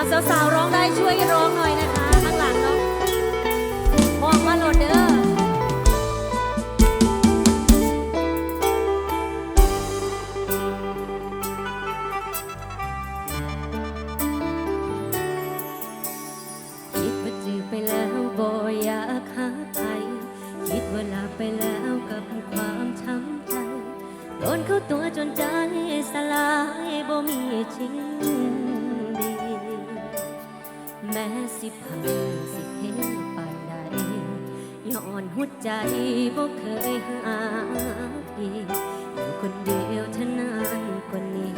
สาวๆร้องได้ช่วยร้องหน่อยนะคะข้างหลังเนาะมองมาโหลดเด้อคิดว่าจือไปแล้วบ่อยากหาใครคิดว่าลาไปแล้วกับความช้ำใจ โดนเข้าตัวจนใจสลายบ่มีจริง แม้สิผ่านสิเห็นปานใดย้อนหัวใจบ่เคยหาอีกอยู่คนเดียวเท่านั้นกว่านี้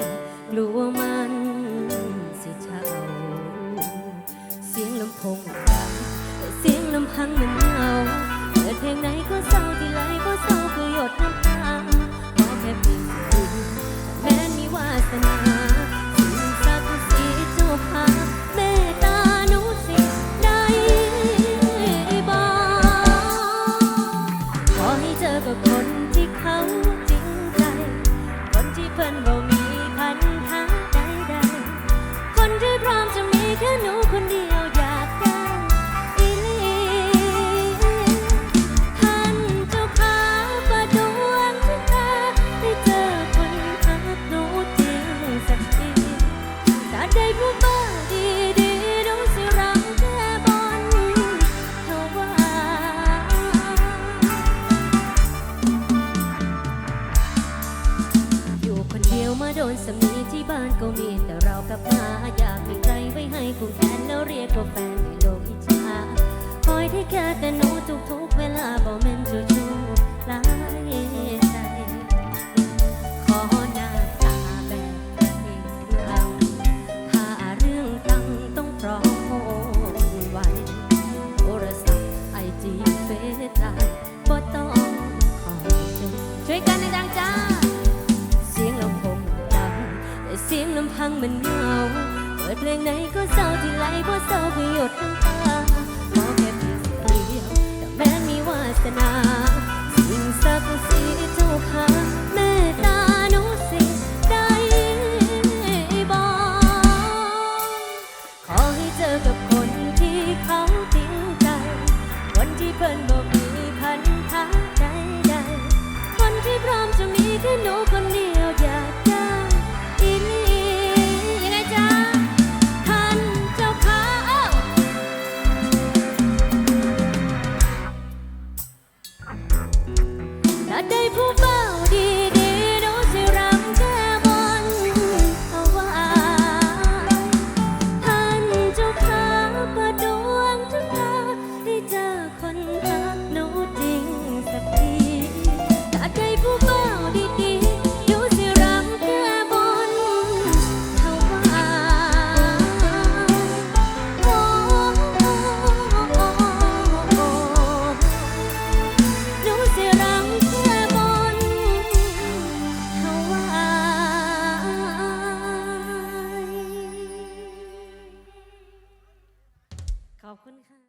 กลัวมันสิเช่าเสียงลำโพงดังแต่เสียงลำพังมันเหงาเปิดเพลงไหนก็เศร้าที่ไหลก็เศร้าคือหยดน้ำตาขอแค่เพียงแม้มีวาสนา ก็มีแต่เรากับหาอยากมีใครไว้ให้คู่แขนแล้วเรียกว่าแฟนในโลกอิจฉาคอยที่แค่แต่หนูทุกๆเวลาบอกแม่นจูจูหลายใจ ขอหน้าตาแบบนี้เราถ้าเรื่องตังต้องพร้อมโอนไว้โทรศัพท์ไอจีเฟซไลน์ สียงลำพังมันเหงา เปิดเพลงไหนก็เศร้าที่ไหลเพราะเศร้าคือหยดน้ำตา đã đây vu คุณค่ะ